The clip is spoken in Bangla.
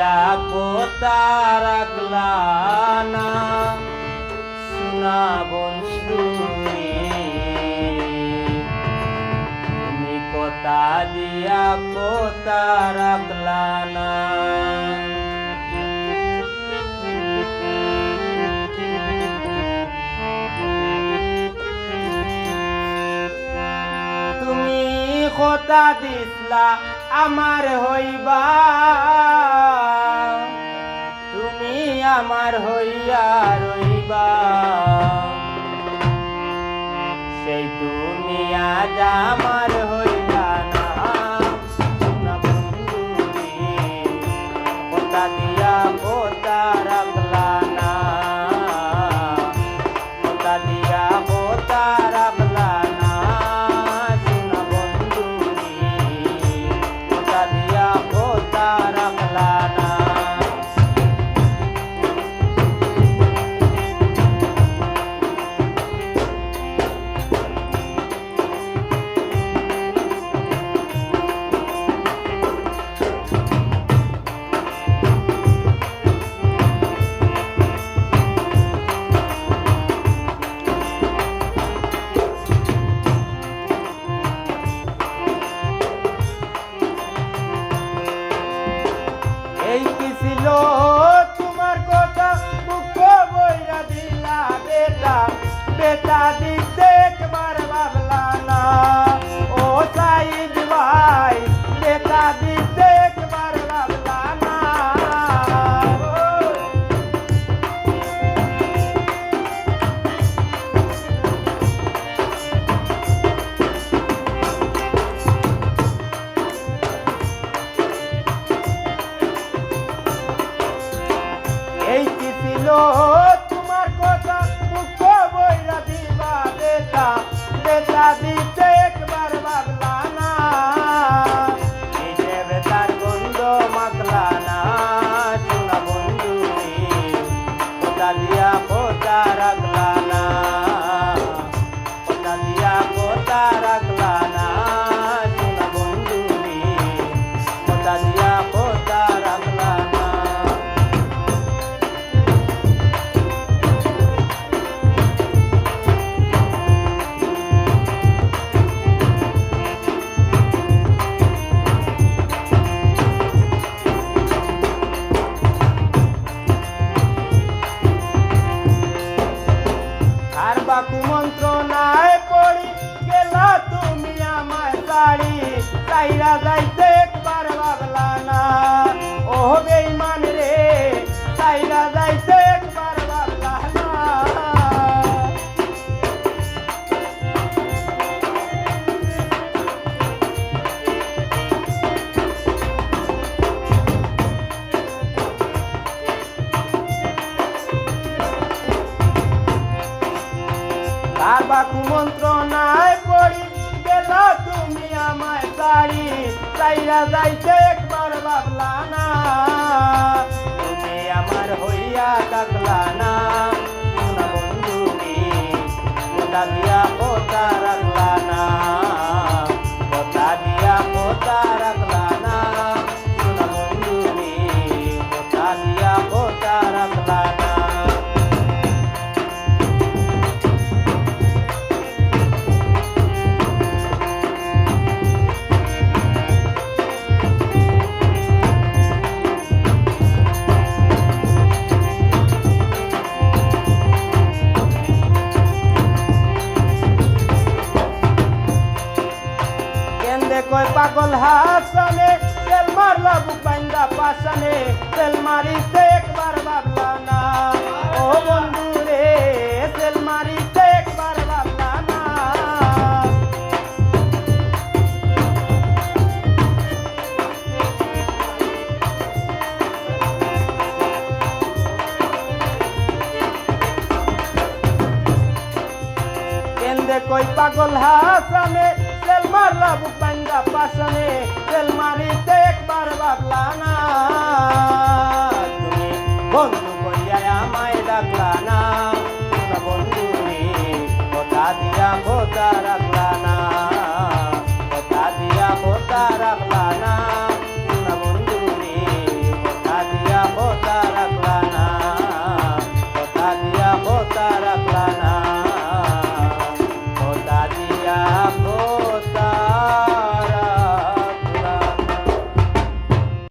দিয়া কোতা রাখলা না? শোনা বন্ধু তুমি। কোতা দিয়া কোতা রাখলা না? তুমি কথা দিসলা আমার হইবা। তুমি আমার হইয়া রইবা। সেই তুমি আজ আমার হইলা তোমার কথা দুঃখ বইরা দিবা দেতা দেতা দিবা। চাইরা যাইতে চাইরা যাইতে একবার ভাবলা না। তুমি আমার হইয়া ডাকলা না পাগল হাসানে তেল মারলা বুক বাইন্দা পাশানে তেল মারিতে কই পাগল হাসানে, তেল মারলা বুক পাঙ্গা পাশানে, তেল মারিতে একবার ভাবলা না। তুমি বন্ধু কইয়া আমায় ডাকলা না বন্ধু রে, কথা দিয়া কথা রাখলা না কথা দিয়া কথা রাখলা না। Bota la